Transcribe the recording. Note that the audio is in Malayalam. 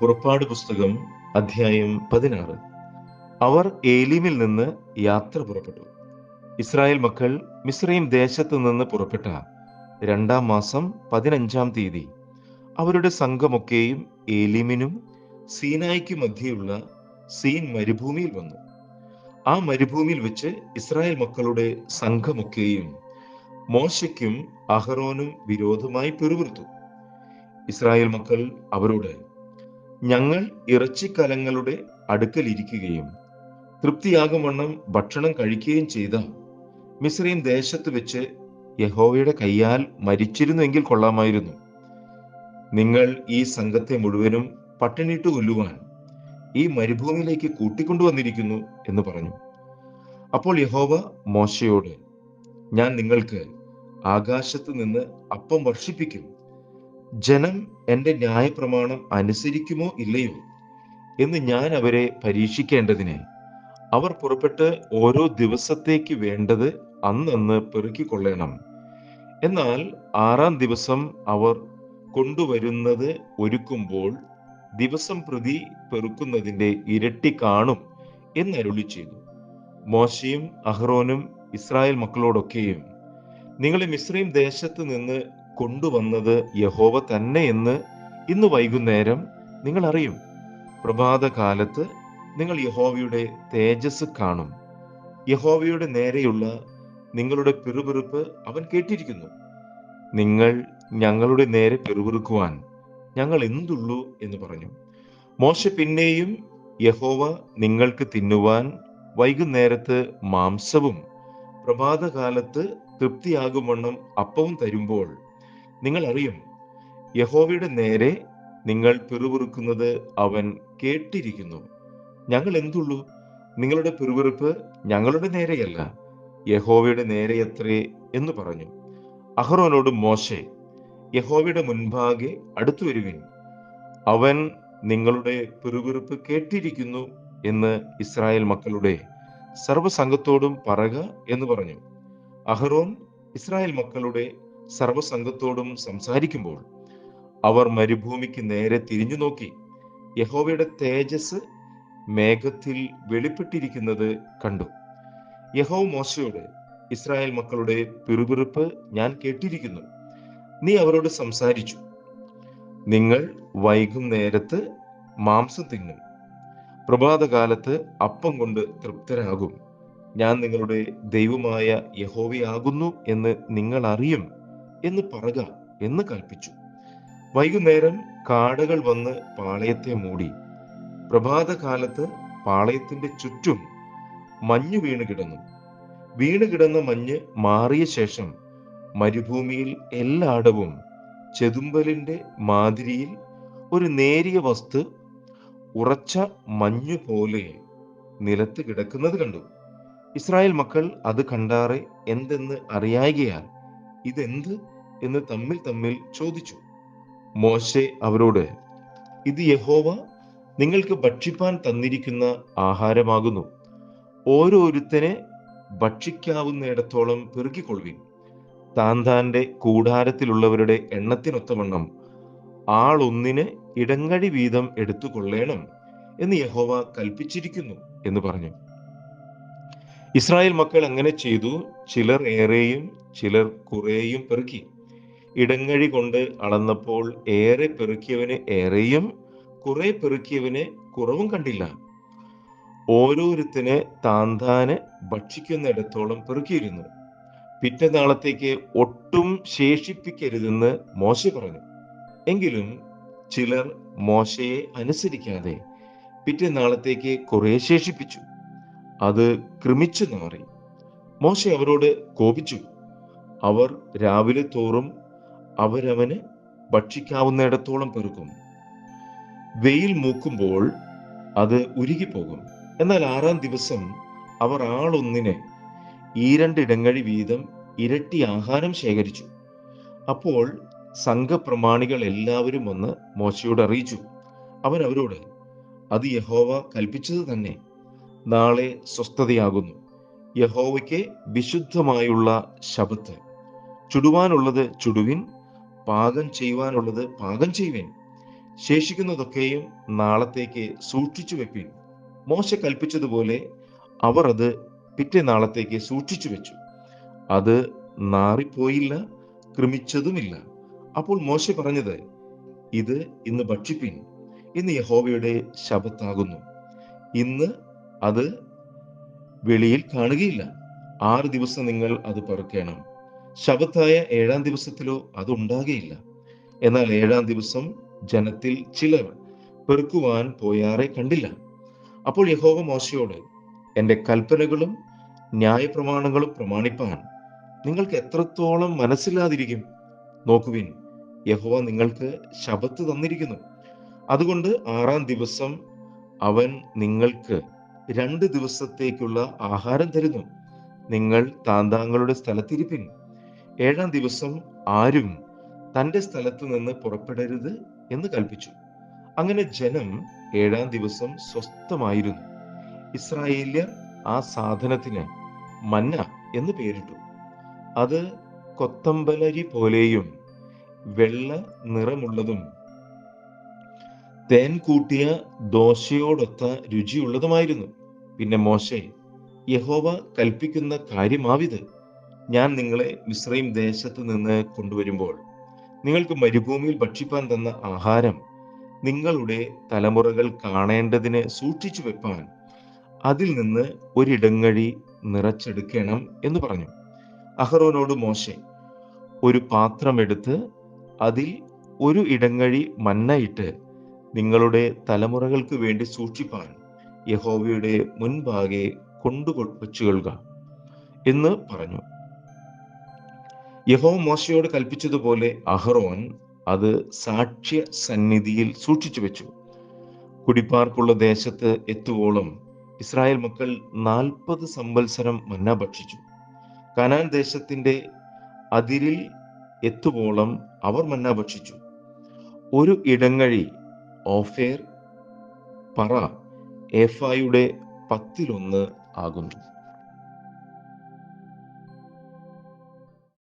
പുറപ്പാട് പുസ്തകം അധ്യായം പതിനാറ്. അവർ ഏലീമിൽ നിന്ന് യാത്ര പുറപ്പെട്ടു. ഇസ്രായേൽ മക്കൾ മിസ്രൈം ദേശത്ത് നിന്ന് പുറപ്പെട്ട രണ്ടാം മാസം പതിനഞ്ചാം തീയതി അവരുടെ സംഘമൊക്കെയും ഏലീമിനും സീനായിക്ക് മധ്യയുള്ള സീൻ മരുഭൂമിയിൽ വന്നു. ആ മരുഭൂമിയിൽ വെച്ച് ഇസ്രായേൽ മക്കളുടെ സംഘമൊക്കെയും മോശയ്ക്കും അഹറോനും വിരോധമായി പിറുപിറുത്തു. ഇസ്രായേൽ മക്കൾ അവരോട് ഞങ്ങൾ ഇറച്ചിക്കലങ്ങളുടെ അടുക്കലിരിക്കുകയും ഇരിക്കുകയും തൃപ്തിയാകും ഭക്ഷണം കഴിക്കുകയും ചെയ്ത മിസ്രൈം ദേശത്ത് വെച്ച് യഹോവയുടെ കയ്യാൽ മരിച്ചിരുന്നുവെങ്കിൽ കൊള്ളാമായിരുന്നു. നിങ്ങൾ ഈ സംഘത്തെ മുഴുവനും പട്ടിണിട്ട് കൊല്ലുവാൻ ഈ മരുഭൂമിയിലേക്ക് കൂട്ടിക്കൊണ്ടുവന്നിരിക്കുന്നു എന്ന് പറഞ്ഞു. അപ്പോൾ യഹോവ മോശയോട് ഞാൻ നിങ്ങൾക്ക് ആകാശത്ത് നിന്ന് അപ്പം വർഷിപ്പിക്കും. ജനം എന്റെ ന്യായപ്രമാണം അനുസരിക്കുമോ ഇല്ലയോ എന്ന് ഞാൻ അവരെ പരീക്ഷിക്കേണ്ടതിന് അവർ പുറപ്പെട്ട് ഓരോ ദിവസത്തേക്ക് വേണ്ടത് അന്നന്ന് പെറുക്കിക്കൊള്ളണം. എന്നാൽ ആറാം ദിവസം അവർ കൊണ്ടുവരുന്നത് ഒരുക്കുമ്പോൾ ദിവസം പ്രതി പെറുക്കുന്നതിന്റെ ഇരട്ടി കാണും എന്നരുളി ചെയ്തു. മോശയും അഹ്റോനും ഇസ്രായേൽ മക്കളോടൊക്കെയും നിങ്ങളെ മിശ്രീം ദേശത്ത് നിന്ന് കൊണ്ടുവന്നത് യഹോവ തന്നെ എന്ന് ഇന്ന് വൈകുന്നേരം നിങ്ങൾ അറിയും. പ്രഭാത കാലത്ത് നിങ്ങൾ യഹോവയുടെ തേജസ് കാണും. യഹോവയുടെ നേരെയുള്ള നിങ്ങളുടെ പിറുപിറുപ്പ് അവൻ കേട്ടിരിക്കുന്നു. നിങ്ങൾ ഞങ്ങളുടെ നേരെ പിറുപിറുക്കുവാൻ ഞങ്ങൾ എന്തുള്ളൂ എന്ന് പറഞ്ഞു. മോശ പിന്നെയും യഹോവ നിങ്ങൾക്ക് തിന്നുവാൻ വൈകുന്നേരത്ത് മാംസവും പ്രഭാതകാലത്ത് തൃപ്തിയാകുമെണ്ണം അപ്പവും തരുമ്പോൾ നിങ്ങൾ അറിയും യഹോവയുടെ നേരെ നിങ്ങൾ പിറുപിറുക്കുന്നത് അവൻ കേട്ടിരിക്കുന്നു. ഞങ്ങൾ എന്തുള്ളൂ? നിങ്ങളുടെ പിറുപിറുപ്പ് ഞങ്ങളുടെ നേരെയല്ല യഹോവയുടെ നേരെയത്രേ എന്ന് പറഞ്ഞു. അഹ്റോനോട് മോശെ യഹോവയുടെ മുൻപാകെ അടുത്തു വരുവിൻ. അവൻ നിങ്ങളുടെ പിറുപിറുപ്പ് കേട്ടിരിക്കുന്നു എന്ന് ഇസ്രായേൽ മക്കളുടെ സർവസംഘത്തോടും പറക എന്ന് പറഞ്ഞു. അഹ്റോൻ ഇസ്രായേൽ മക്കളുടെ സർവസംഘത്തോടും സംസാരിക്കുമ്പോൾ അവർ മരുഭൂമിക്ക് നേരെ തിരിഞ്ഞു നോക്കി. യഹോവയുടെ തേജസ് മേഘത്തിൽ വെളിപ്പെട്ടിരിക്കുന്നത് കണ്ടു. യഹോ മോശയോട് ഇസ്രായേൽ മക്കളുടെ പിറുപിറുപ്പ് ഞാൻ കേട്ടിരിക്കുന്നു. നീ അവരോട് സംസാരിച്ചു. നിങ്ങൾ വൈകുന്നേരത്ത് മാംസം തിന്നും. പ്രഭാതകാലത്ത് അപ്പം കൊണ്ട് തൃപ്തരാകും. ഞാൻ നിങ്ങളുടെ ദൈവമായ യഹോവയാകുന്നു എന്ന് നിങ്ങൾ അറിയും എന്ന് പറക എന്ന് കൽപ്പിച്ചു. വൈകുന്നേരം കാടകൾ വന്ന് പാളയത്തെ മൂടി. പ്രഭാതകാലത്ത് പാളയത്തിന്റെ ചുറ്റും മഞ്ഞ് വീണ് കിടന്നു. വീണ് കിടന്ന മഞ്ഞ് മാറിയ ശേഷം മരുഭൂമിയിൽ എല്ലാടവും ചെതുമ്പലിന്റെ മാതിരിയിൽ ഒരു നേരിയ വസ്തു ഉറച്ച മഞ്ഞു പോലെ നിലത്ത് കിടക്കുന്നത് കണ്ടു. ഇസ്രായേൽ മക്കൾ അത് കണ്ടാറെ എന്തെന്ന് അറിയായികയാൽ ഇതെന്ത് എന്ന് തമ്മിൽ തമ്മിൽ ചോദിച്ചു. മോശെ അവരോട് ഇത് യഹോവ നിങ്ങൾക്ക് ഭക്ഷിപ്പാൻ തന്നിരിക്കുന്ന ആഹാരമാകുന്നു. ഓരോരുത്തനെ ഭക്ഷിക്കാവുന്നിടത്തോളം പെറുക്കിക്കൊള്ളുവിൻ. താൻ താന്റെ കൂടാരത്തിലുള്ളവരുടെ എണ്ണത്തിനൊത്തവണ്ണം ആളൊന്നിന് ഇടങ്ങഴി വീതം എടുത്തു കൊള്ളേണം എന്ന് യഹോവ കൽപ്പിച്ചിരിക്കുന്നു എന്ന് പറഞ്ഞു. ഇസ്രായേൽ മക്കൾ അങ്ങനെ ചെയ്തു. ചിലർ ഏറെയും ചിലർ കുറേയും പെറുക്കി. ഇടങ്ങഴി കൊണ്ട് അളന്നപ്പോൾ ഏറെ പെറുക്കിയവന് ഏറെയും കുറെ പെറുക്കിയവന് കുറവും കണ്ടില്ല. ഓരോരുത്തന് താന്താന് ഭക്ഷിക്കുന്നിടത്തോളം പെറുക്കിയിരുന്നു. പിറ്റന്നാളത്തേക്ക് ഒട്ടും ശേഷിപ്പിക്കരുതെന്ന് മോശ പറഞ്ഞു. എങ്കിലും ചിലർ മോശയെ അനുസരിക്കാതെ പിറ്റേ നാളത്തേക്ക് കുറെ ശേഷിപ്പിച്ചു. അത് ക്രമിച്ചു മാറി. മോശ അവരോട് കോപിച്ചു. അവർ രാവിലെ തോറും അവരവന് ഭക്ഷിക്കാവുന്നിടത്തോളം പെറുക്കും. വെയിൽ മൂക്കുമ്പോൾ അത് ഉരുകിപ്പോകും. എന്നാൽ ആറാം ദിവസം അവർ ആളൊന്നിനെ ഈ രണ്ടിടങ്ങഴി വീതം ഇരട്ടി ആഹാരം ശേഖരിച്ചു. അപ്പോൾ സംഘപ്രമാണികൾ എല്ലാവരും വന്ന് മോശയോട് അറിയിച്ചു. അവൻ അവരോട് അത് യഹോവ കൽപ്പിച്ചത് തന്നെ. നാളെ സ്വസ്ഥതയാകുന്നു. യഹോവയ്ക്ക് വിശുദ്ധമായുള്ള ശബത്ത് ചുടുവാനുള്ളത് ചുടുവിൻ പാകം ചെയ്യുവാനുള്ളത് പാകം ചെയ്യുവിൻ. ശേഷിക്കുന്നതൊക്കെയും നാളത്തേക്ക് സൂക്ഷിച്ചു വെപ്പിൻ. മോശ കൽപ്പിച്ചതുപോലെ അവർ അത് പിറ്റേ നാളത്തേക്ക് സൂക്ഷിച്ചു വെച്ചു. അത് നാറിപ്പോയില്ല ക്രമിച്ചതുമില്ല. അപ്പോൾ മോശ പറഞ്ഞത് ഇത് ഇന്ന് ഭക്ഷിപ്പിൻ. ഇന്ന് യഹോവയുടെ ശബത്താകുന്നു ഇന്ന് അത് വെളിയിൽ കാണുകയില്ല. ആറ് ദിവസം നിങ്ങൾ അത് പെറുക്കണം. ശബത്തായ ഏഴാം ദിവസത്തിലോ അത് ഉണ്ടാകുകയില്ല എന്നാൽ ഏഴാം ദിവസം ജനത്തിൽ ചിലർ പെറുക്കുവാൻ പോയാറെ കണ്ടില്ല. അപ്പോൾ യഹോവ മോശയോട് എന്റെ കൽപ്പനകളും ന്യായപ്രമാണങ്ങളും പ്രമാണിപ്പാൻ നിങ്ങൾക്ക് എത്രത്തോളം മനസ്സിലാതിരിക്കും? നോക്കുവിൻ യഹോവ നിങ്ങൾക്ക് ശബത്ത് തന്നിരിക്കുന്നു. അതുകൊണ്ട് ആറാം ദിവസം അവൻ നിങ്ങൾക്ക് രണ്ട് ദിവസത്തേക്കുള്ള ആഹാരം തരുന്നു. നിങ്ങൾ താന്താങ്ങളുടെ സ്ഥലത്തിരിപ്പിൻ. ഏഴാം ദിവസം ആരും തന്റെ സ്ഥലത്ത് നിന്ന് പുറപ്പെടരുത് എന്ന് കൽപ്പിച്ചു. അങ്ങനെ ജനം ഏഴാം ദിവസം സ്വസ്ഥമായിരുന്നു. ഇസ്രായേല്യർ ആ സാധനത്തിന് മന്ന എന്ന് പേരിട്ടു. അത് കൊത്തമ്പലരി പോലെയും വെള്ള നിറമുള്ളതും തേൻ കൂട്ടിയ ദോശയോടൊത്ത രുചിയുള്ളതുമായിരുന്നു. പിന്നെ മോശെ യഹോവ കൽപ്പിക്കുന്ന കാര്യമാവിത്. ഞാൻ നിങ്ങളെ മിശ്രയും ദേശത്ത് നിന്ന് കൊണ്ടുവരുമ്പോൾ നിങ്ങൾക്ക് മരുഭൂമിയിൽ ഭക്ഷിപ്പാൻ തന്ന ആഹാരം നിങ്ങളുടെ തലമുറകൾ കാണേണ്ടതിന് സൂക്ഷിച്ചു വെപ്പാൻ അതിൽ നിന്ന് ഒരിടങ്ങഴി നിറച്ചെടുക്കണം എന്ന് പറഞ്ഞു. അഹറോനോട് മോശെ ഒരു പാത്രം പാത്രമെടുത്ത് അതിൽ ഒരു ഇടങ്ങഴി മണ്ണയിട്ട് നിങ്ങളുടെ തലമുറകൾക്ക് വേണ്ടി സൂക്ഷിപ്പാൻ യഹോവയുടെ മുൻപാകെ കൊണ്ടു വെച്ചുകൊള്ളുക എന്ന് പറഞ്ഞു. യഹോവ മോശയോട് കൽപ്പിച്ചതുപോലെ അഹ്റോൻ അത് സാക്ഷ്യ സന്നിധിയിൽ സൂക്ഷിച്ചു വെച്ചു. കുടിപ്പാർക്കുള്ള ദേശത്ത് എത്തുവോളം ഇസ്രായേൽ മക്കൾ നാൽപ്പത് സംവത്സരം മന്ന ഭക്ഷിച്ചു. കനാൻ ദേശത്തിന്റെ അതിരിൽ എത്തുവോളം അവർ മന്ന ഭക്ഷിച്ചു. ഒരു ഇടങ്ങഴി ഓഫേർ പറ എഫായുടെ പത്തിലൊന്ന് ആകുന്നു.